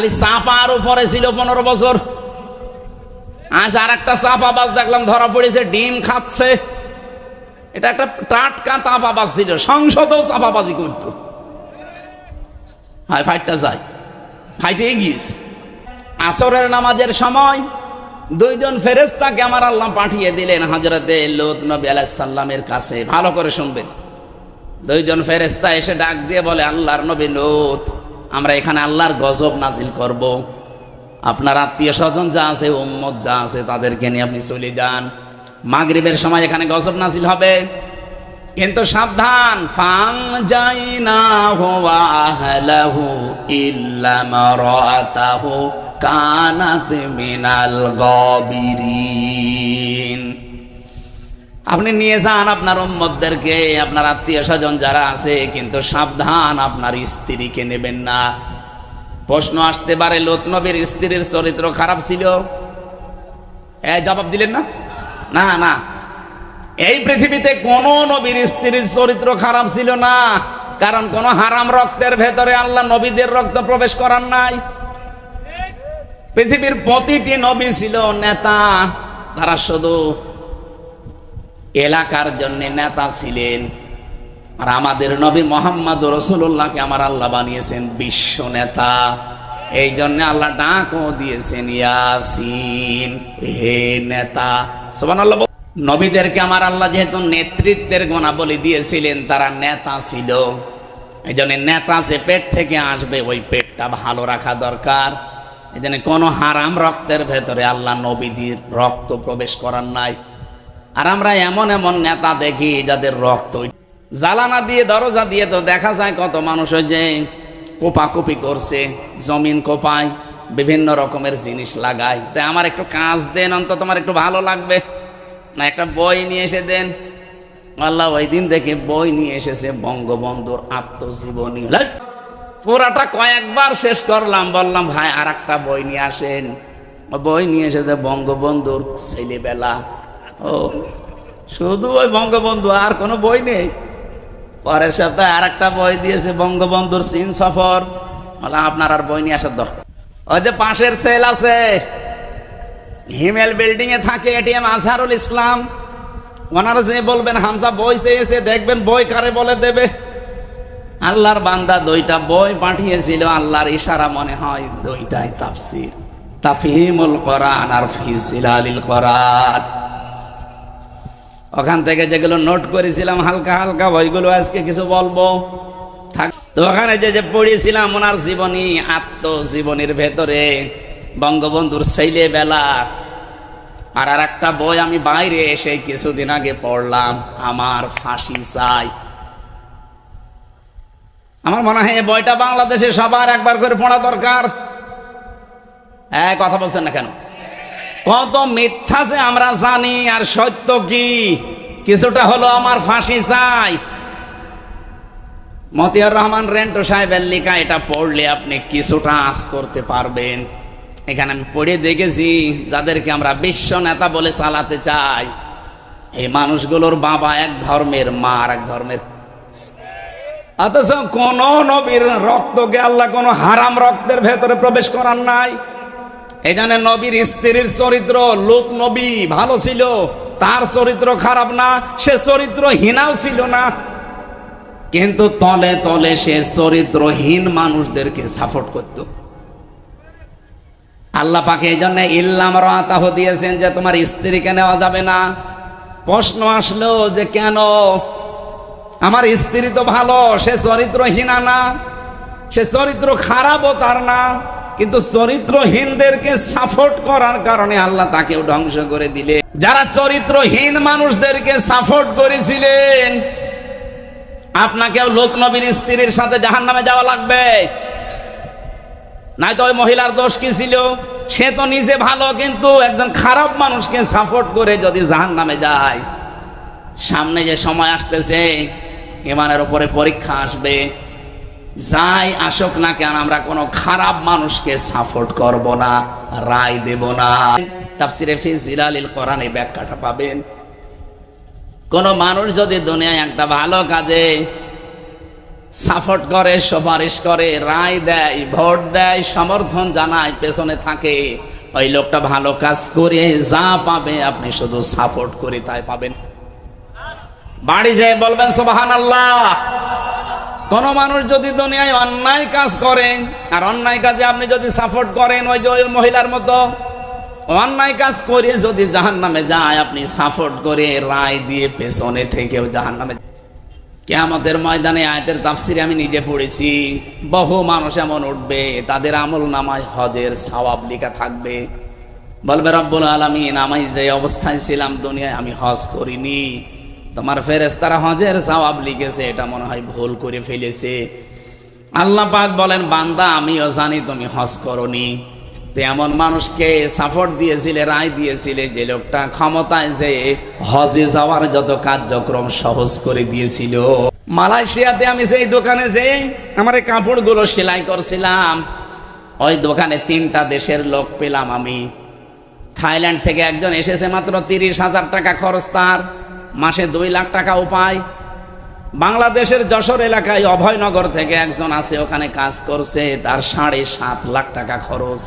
খালি চাপার উপরে ছিল পনেরো বছর। আজ আর একটা চাপাবাজ দেখলাম, ধরা পড়েছে, ডিম খাচ্ছে। এটা একটা টাটকা চাপাবাজ ছিল, সংসদেও চাপাবাজি করতো। হায় ফাইটটা যায়। ফাইটে গিয়েছে আসরের নামাজের সময় দুইজন ফেরেস্তাকে আমার আল্লাহ পাঠিয়ে দিলেন হজরতে লোত নবী কাছে। ভালো করে শুনবেন। দুইজন ফেরেস্তা এসে ডাক দিয়ে বলে, আল্লাহর নবী লোত। আমরা এখানে আল্লাহর গজব নাজিল করব। আপনার আত্মীয় স্বজন যা আছে, উম্মত যা আছে, তাদেরকে নিয়ে আপনি চলে যান। মাগরিবের সময় এখানে গজব নাজিল হবে। কিন্তু সাবধান ফাং যাই না হওয়া আহলাহু ইল্লা মারাতাহু কানাত মিনাল গবিরিন। আপনি নিয়ে যান আপনার উম্মতদেরকে, আপনার আত্মীয় স্বজন যারা আছে, কিন্তু সাবধান, আপনার স্ত্রীকে নেবেন না। প্রশ্ন আসতে পারে লোত নবীর স্ত্রীর চরিত্র খারাপ ছিল? জবাব দিলেন না? না না। এই পৃথিবীতে কোন নবীর স্ত্রীর চরিত্র খারাপ ছিল না, কারণ কোন হারাম রক্তের ভেতরে আল্লাহ নবীদের রক্ত প্রবেশ করার নাই। পৃথিবীর প্রতিটি নবী ছিল নেতা, তারা শুধু এলাকার জন্য নেতা ছিলেন। আর আমাদের নবী মোহাম্মদ রসুল্লাহকে আমার আল্লাহ বানিয়েছেন বিশ্ব নেতা। এই জন্য আল্লাহ ডাকও দিয়েছেন, ইয়াসিন, হে নেতা। সোমান নবীদেরকে আমার আল্লাহ যেহেতু নেতৃত্বের গুণাবলী দিয়েছিলেন, তারা নেতা ছিল। এই জন্য নেতা যে পেট থেকে আসবে, ওই পেটটা ভালো রাখা দরকার। এই জন্য কোনো হারাম রক্তের ভেতরে আল্লাহ নবীদের রক্ত প্রবেশ করার নাই। আর আমরা এমন এমন নেতা দেখি যাদের রক্ত জ্বালানা দিয়ে, দরজা দিয়ে তো দেখা যায় কত মানুষ যে কোপাকুপি করছে, জমিন কোপায়, বিভিন্ন রকমের জিনিস লাগায়। তাই আমার একটু কাজ দেন, অন্তত তোমার একটু ভালো লাগবে। না, একটা বই নিয়ে এসে দেন। আল্লাহ ওই দিন থেকে বই নিয়ে এসেছে বঙ্গবন্ধুর আত্মজীবনী। পুরাটা কয়েকবার শেষ করলাম, বললাম, ভাই আর একটা বই নিয়ে আসেন। বই নিয়ে এসেছে বঙ্গবন্ধুর ছেলেবেলা। ও, শুধু ওই বঙ্গবন্ধু, আর কোনো বই নেই? পরের সপ্তাহে আর একটা বই দিয়েছে বঙ্গবন্ধুর চীন সফর। বলে আপনার আর বই নিয়ে আসার দরকার। ওই যে পাশের সেল আছে, হিমেল বিল্ডিং এ থাকে এটিএম আজহারুল ইসলাম। ওনারা যে বলবেন, হামজা বই চেয়েছে, দেখবেন বই কারে বলে দেবে। আল্লাহর বান্দা দুইটা বই পাঠিয়েছিল, আল্লাহর ইশারা মনে হয় দুইটাই তাফসির। তাফহিমুল কোরআন আর ফিজিলালিল কোরআন। ওখান থেকে যেগুলো নোট করেছিলাম, হালকা হালকা বইগুলো আজকে কিছু বলব। তো ওখানে যে যে পড়েছিলাম, ওনার জীবনী, আত্মজীবনীর ভেতরে, বঙ্গবন্ধুর ছেলে বেলা আর আর একটা বই আমি বাইরে এসে কিছুদিন আগে পড়লাম, আমার ফাঁসি চাই। আমার মনে হয় এই বইটা বাংলাদেশে সবার একবার করে পড়া দরকার। হ্যাঁ কথা বলছেন না কেন? কত মিথ্যা যে আমরা জানি, আর সত্য কি? কিছুটা হলো আমার ফাঁসি চাই। মতিয়ার রহমান রেন্টো সাহেবের লেখা এটা পড়লে আপনি কিছুটা আস করতে পারবেন। এখানে আমি পড়ে দেখেছি, যাদেরকে আমরা বিশ্ব নেতা বলে চালাতে চাই, এই মানুষগুলোর বাবা এক ধর্মের মা, আর এক ধর্মের অথচ কোন নবীর রক্তকে আল্লাহ কোন হারাম রক্তের ভেতরে প্রবেশ করার নাই। জন্য নবীর স্ত্রীর চরিত্র, লোক নবী ভালো ছিল, তার চরিত্র খারাপ না, সে চরিত্র হীনাও ছিল না। কিন্তু তলে তলে সে চরিত্রহীন মানুষদেরকে সাপোর্ট করত। আল্লাহ পাকে এই জন্য ইল্লাম রাতাহ দিয়েছেন যে, তোমার স্ত্রীকে নেওয়া যাবে না। প্রশ্ন আসলো যে, কেন? আমার স্ত্রী তো ভালো, সে চরিত্রহীনা না, সে চরিত্র খারাপও তার না। কিন্তু চরিত্রহীনদেরকে সাপোর্ট করার কারণে আল্লাহ তাকেও ধ্বংস করে দিলে। যারা চরিত্রহীন মানুষদেরকে সাপোর্ট করেছিলেন, আপনাকেও লোক নবীর স্ত্রীর সাথে জাহান নামে যাওয়া লাগবে। নাই তো ওই মহিলার দোষ কি ছিল? সে তো নিজে ভালো, কিন্তু একজন খারাপ মানুষকে সাপোর্ট করে যদি জাহান নামে যায়, সামনে যে সময় আসতেছে, ইমানের উপরে পরীক্ষা আসবে। যাই আসুক না কেন, আমরা কোনো খারাপ মানুষকে সাপোর্ট করব না, রায় দেব না। তাফসিরে ফিজিলালিল কোরআনে ব্যাখ্যাটা পাবেন। কোন মানুষ যদি দুনিয়ায় একটা ভালো কাজে সাপোর্ট করে, সুপারিশ করে, রায় দেয়, ভোট দেয়, সমর্থন জানায়, পেছনে থাকে, ওই লোকটা ভালো কাজ করে, যা পাবে আপনি শুধু সাপোর্ট করে তাই পাবেন। বাড়ি যেয়ে বলবেন সোবাহান আল্লাহ কোন মানুষ যদি দুনিয়ায় অন্যায় কাজ করেন আর অন্যায় কাজে আপনি যদি সাপোর্ট করেন, ওই যে ওই মহিলার মতো, অন্যায় কাজ করে যদি জাহান নামে যায়, আপনি সাপোর্ট করে রায় দিয়ে পেছনে থেকেও জাহান নামে কেয়ামতের ময়দানে আয়তের তাফসিরে আমি নিজে পড়েছি, বহু মানুষ এমন উঠবে, তাদের আমল নামায় হজের সওয়াব লেখা থাকবে। বলবে, রব্বুল আলমিন, আমি যে অবস্থায় ছিলাম দুনিয়ায়, আমি হজ করিনি। তোমার ফেরেস্তারা হজের সওয়াব লিখেছে, এটা মনে হয় ভুল করে ফেলেছে। আল্লাহ পাক বলেন, বান্দা, আমিও জানি তুমি হজ করনি। তো এমন মানুষকে সাপোর্ট দিয়েছিলে, রায় দিয়েছিলে, যে লোকটা ক্ষমতায় যে হজে যাওয়ার যত কার্যক্রম সহজ করে দিয়েছিল। মালয়েশিয়াতে আমি সেই দোকানে যে আমার এই কাপড়গুলো সেলাই করছিলাম, ওই দোকানে তিনটা দেশের লোক পেলাম আমি। থাইল্যান্ড থেকে একজন এসেছে মাত্র তিরিশ হাজার টাকা খরচ তার। মাসে দুই লাখ টাকা উপায়। বাংলাদেশের যশোর এলাকায় অভয়নগর থেকে একজন আছে, ওখানে কাজ করছে, তার সাড়ে সাত লাখ টাকা খরচ।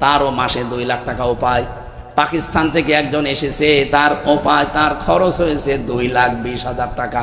তারও মাসে দুই লাখ টাকা উপায়। পাকিস্তান থেকে একজন এসেছে, তার উপায়, তার খরচ হয়েছে দুই লাখ বিশ হাজার টাকা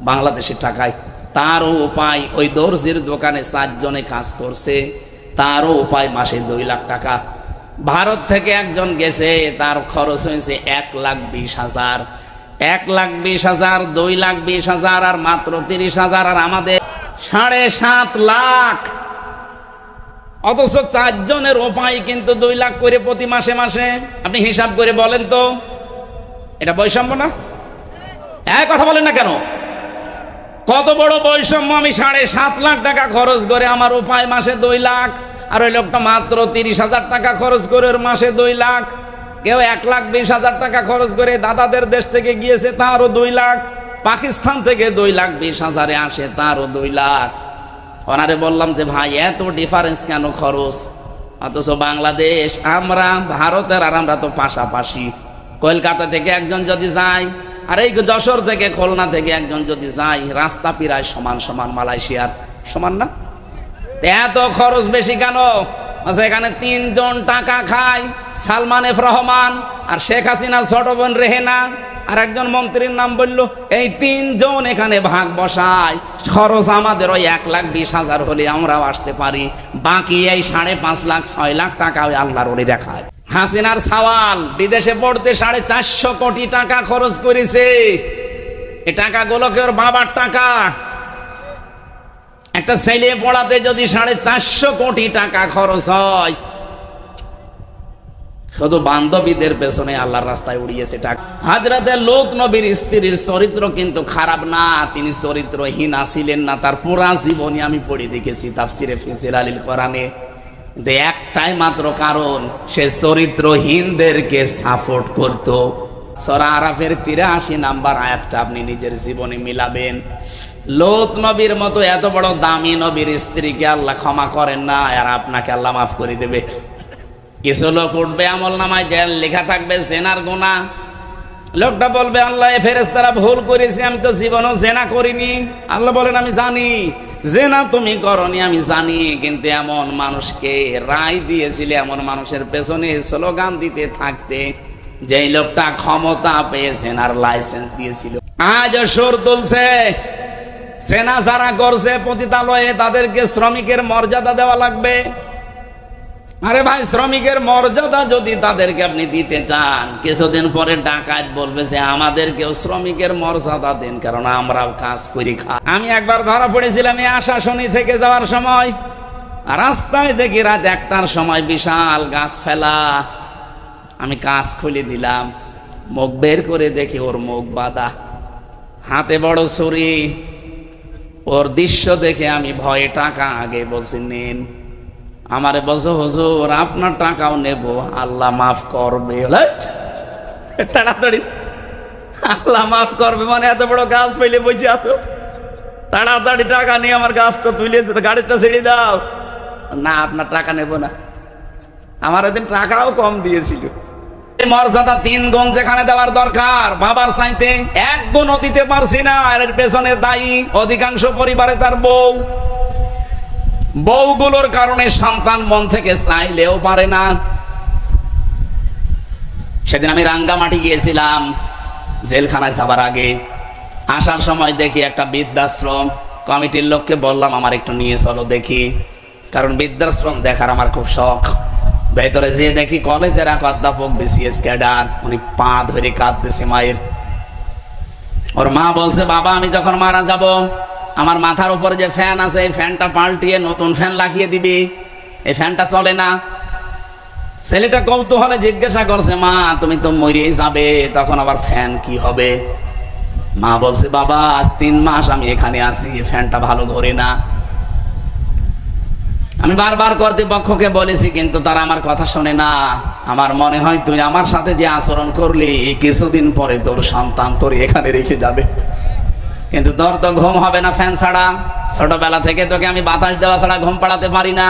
বাংলাদেশের টাকায়। তারও উপায়, ওই দর্জির দোকানে চারজনে কাজ করছে, তারও উপায় মাসে দুই লাখ টাকা। ভারত থেকে একজন গেছে, তার খরচ হয়েছে এক লাখ বিশ হাজার। এক লাখ বিশ হাজার, দুই লাখ বিশ হাজার, আর মাত্র তিরিশ হাজার, আর আমাদের সাড়ে সাত লাখ। অথচ চারজনের উপায় কিন্তু দুই লাখ করে প্রতি মাসে মাসে। আপনি হিসাব করে বলেন তো, এটা বৈষম্য না? এক কথা বলেন না কেন? কত বড় বৈষম্য, আমি সাড়ে সাত লাখ টাকা খরচ করে আমার উপায় মাসে দুই লাখ, আর ওই লোকটা মাত্র তিরিশ হাজার টাকা খরচ করে ওর মাসে দুই লাখ। কেউ এক লাখ বিশ হাজার টাকা খরচ করে দাদাদের দেশ থেকে গিয়েছে, তারও দুই লাখ। পাকিস্তান থেকে দুই লাখ বিশ হাজারে আসে, তারও দুই লাখ। ওনারে বললাম যে, ভাই, এত ডিফারেন্স কেন খরচ? অথচ বাংলাদেশ, আমরা, ভারতের আর আমরা তো পাশাপাশি। কলকাতা থেকে একজন যদি যায়, আর এই যশোর থেকে, খুলনা থেকে একজন যদি যায়, রাস্তা পিরায় সমান সমান মালয়েশিয়ার। সমান না? এত খরচ বেশি কেন? এখানে তিনজন টাকা খায়, সালমান এফ রহমান আর শেখ হাসিনা ছোট বোন রেহেনা। আর একজন মন্ত্রীর নাম বলল, এই তিনজন এখানে ভাগ বসায়, খরচ আমাদের ওই এক লাখ বিশ হাজার হলে আমরাও আসতে পারি। বাকি এই সাড়ে পাঁচ লাখ, ছয় লাখ টাকা ওই আল্লাহর ওরে দেখায়। হাসিনার সওয়াল, বিদেশে পড়তে সাড়ে চারশো কোটি টাকা খরচ করেছে। এই টাকাগুলোকে ওর বাবার টাকা। একটা ছেলে পড়াতে যদি সাড়ে চারশো কোটি টাকা খরচ হয়, শুধু বান্ধবীদের পেছনে আল্লাহর রাস্তায় উড়িয়েছে টাকা। হাজরাতের লোক নবীর স্ত্রীর চরিত্র কিন্তু খারাপ না, তিনি চরিত্রহীন আসিলেন না, তার পুরা জীবনী আমি পড়ে দেখেছি তাফসিরে ফিসির আলীল কোরআনে। দে একটাই মাত্র কারণ, সে চরিত্রহীনদেরকে সাপোর্ট করত। সরা আরাফের তিরাশি নাম্বার আয়াতটা আপনি নিজের জীবনে মিলাবেন। লোত নবীর মতো এত বড় দামি নবীর স্ত্রীকে আল্লাহ ক্ষমা করেন না, আর আপনাকে আল্লাহ মাফ করে দেবে। কিছু লোক উঠবে আমল নামায়, জেল লেখা থাকবে, জেনার গোনা লোকটা বলবে, আল্লাহ ফেরেস তারা ভুল করেছি, আমি তো জীবনও জেনা করিনি। আল্লাহ বলেন, আমি জানি, জেনা তুমি করনি, আমি জানি, কিন্তু এমন মানুষকে রায় দিয়েছিলে, এমন মানুষের পেছনে স্লোগান দিতে থাকতে, যেই লোকটা ক্ষমতা পেয়েছেন আর লাইসেন্স দিয়েছিল। আজ সুর তুলছে। সেনা যারা করছে পতিতালয়ে, তাদেরকে শ্রমিকের মর্যাদা দেওয়া লাগবে। আরে ভাই, শ্রমিকের মর্যাদা যদি তাদেরকে আপনি দিতে চান, কিছুদিন পরে ডাকাত বলবে যে আমাদেরকেও শ্রমিকের মর্যাদা দিন, কারণ আমরাও কাজ করি খা আমি একবার ধরা পড়েছিলাম এই আশাশনি থেকে যাওয়ার সময়। রাস্তায় দেখি রাত একটার সময় বিশাল গাছ ফেলা। আমি কাজ খুলে দিলাম, মুখ বের করে দেখি ওর মুখ বাঁধা। হাতে বড় ছুরি। ওর দৃশ্য দেখে আমি ভয়ে টাকা আগে বলছি, নেন। আমারে বলছো, হুজুর, আপনার টাকাও নেব। আল্লাহ মাফ করবে। তাড়াতাড়ি। আল্লাহ মাফ করবে মানে এত বড় গাছ পেলে বসে আসো তাড়াতাড়ি টাকা নিয়ে আমার গাছটা তুলে গাড়িটা ছেড়ে দাও। না, আপনার টাকা নেব না। আমার ওদিন টাকাও কম দিয়েছিল। মর্যাদা তিন গুণ যেখানে দেওয়ার দরকার। বাবার চাইতে এক গুণও দিতে পারছি না। আর এর পেছনে দায়ী অধিকাংশ পরিবারে তার বউ। বউগুলোর কারণে সন্তান মন থেকে চাইলেও পারে না। সেদিন আমি রাঙ্গামাটি গিয়েছিলাম, জেলখানায় যাবার আগে। আসার সময় দেখি একটা বৃদ্ধাশ্রম। কমিটির লোককে বললাম, আমার একটু নিয়ে চলো দেখি। কারণ বৃদ্ধাশ্রম দেখার আমার খুব শখ। ভেতরে যেয়ে দেখি কলেজের এক অধ্যাপক বিসিএস ক্যাডার, উনি পা ধরে কাঁদতেছে মায়ের। ওর মা বলছে, বাবা, আমি যখন মারা যাব, আমার মাথার উপরে যে ফ্যান আছে, এই ফ্যানটা পাল্টিয়ে নতুন ফ্যান লাগিয়ে দিবি। এই ফ্যানটা চলে না। ছেলেটা কৌতূহলে জিজ্ঞাসা করছে, মা, তুমি তো মরিয়ে যাবে, তখন আবার ফ্যান কি হবে? মা বলছে, বাবা, আজ তিন মাস আমি এখানে আছি, ফ্যানটা ভালো ঘোরে না। আমি বারবার কর্তৃপক্ষকে বলেছি, কিন্তু তারা আমার কথা শোনে না। আমার মনে হয় তুই আমার সাথে যে আচরণ করলি, কিছুদিন পরে তোর সন্তান তোর এখানে রেখে যাবে। কিন্তু তোর তো ঘুম হবে না ফ্যান ছাড়া। ছোটবেলা থেকে তোকে আমি বাতাস দেওয়া ছাড়া ঘুম পাড়াতে পারি না।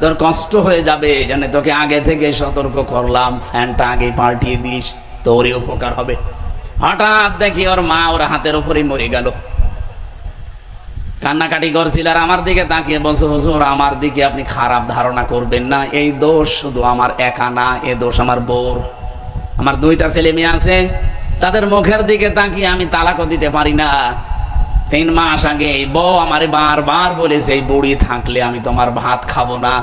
তোর কষ্ট হয়ে যাবে জন্য তোকে আগে থেকে সতর্ক করলাম। ফ্যানটা আগে পাল্টিয়ে দিস, তোরই উপকার হবে। হঠাৎ দেখি ওর মা ওর হাতের উপরেই মরে গেল। কান্নাকাটি করছিল আর আমার দিকে তাকিয়ে বলছে, হুজুর, আমার দিকে আপনি খারাপ ধারণা করবেন না। এই দোষ শুধু আমার একা না, এ দোষ আমার বোর আমার দুইটা ছেলে মেয়ে আছে, তাদের মুখের দিকে তাকিয়ে আমি তালাকও দিতে পারি না। তিন মাস আগে এই বউ আমারে বারবার বলেছে, এই বুড়ি থাকলে আমি তোমার ভাত খাব না।